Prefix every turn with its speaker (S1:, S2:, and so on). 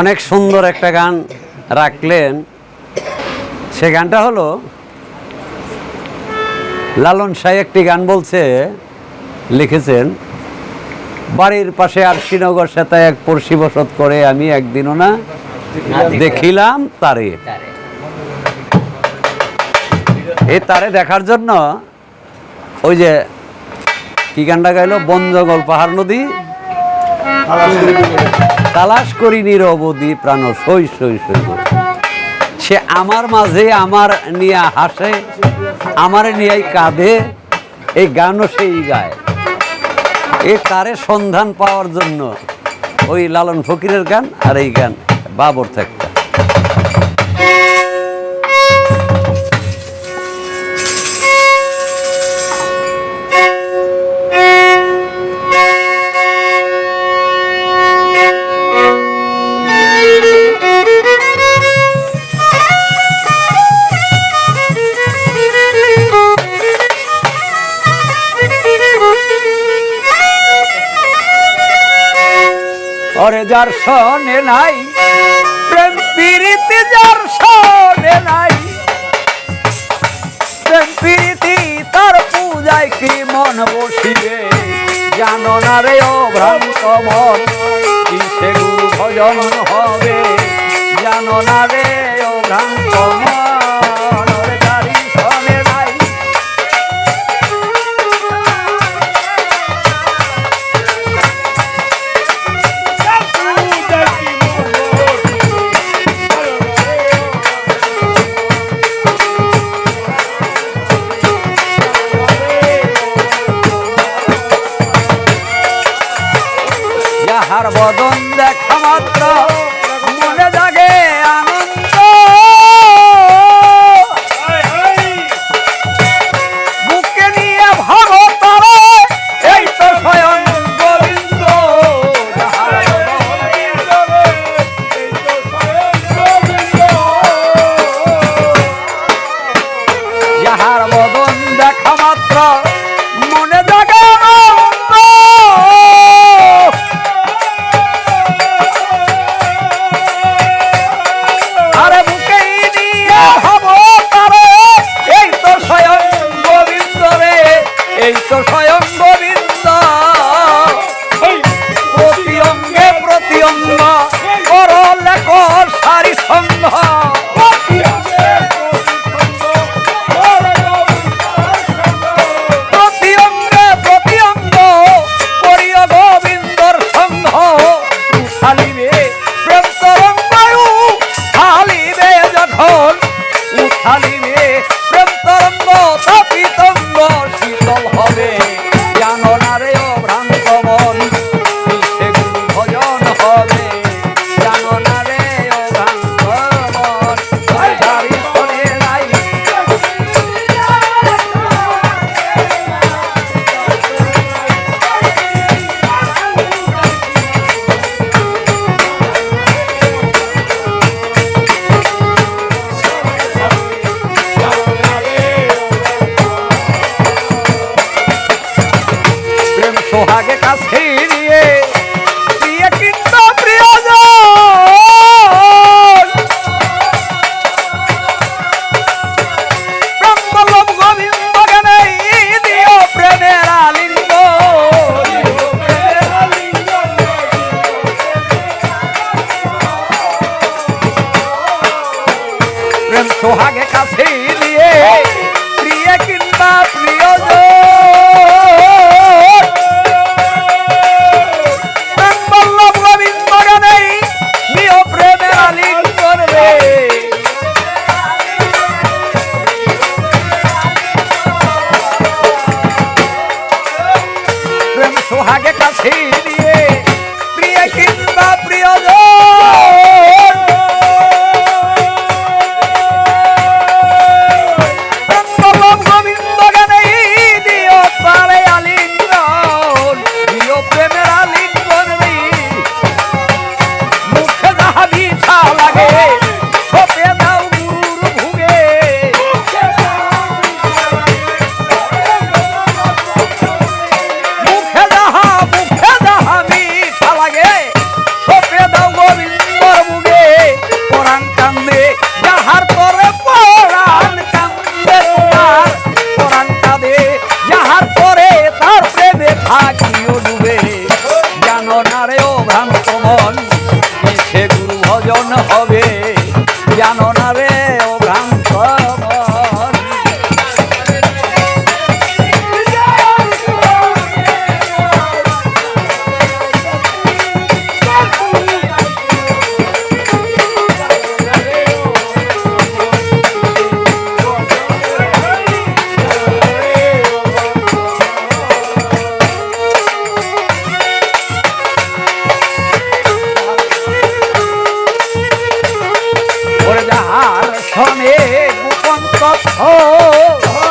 S1: অনেক সুন্দর একটা গান রাখলেন। সে গানটা হলো, লালন শাহ একটি গান বলছে, লিখেছেন, বাড়ির পাশে আর শ্রীনগর সেতায় এক পড়শি বসত করে আমি একদিনও না দেখিলাম তারে। এই তারে দেখার জন্য ওই যে কি গানটা গাইল? বন জঙ্গল পাহাড় নদী। তালাশ করি নিরবধি প্রাণ সই সই সই। সে আমার মাঝে আমার নিয়ে হাসে, আমার নিয়ে কাঁধে এই গানও সেই গায় এই তারে সন্ধান পাওয়ার জন্য ওই লালন ফকিরের গান আর এই গান বাবর একটা ওরে যার সনে নাই, প্রেম প্রীতি যার সনে নাই। প্রেম প্রীতি তার পূজায় কি মন বসিবে? জানো না রে ও ভ্রান্ত মন কি সে গুরু ভজন হবে? জানো না রে ও ভ্রান্ত মন তো Hey, হবে Oh. oh, oh.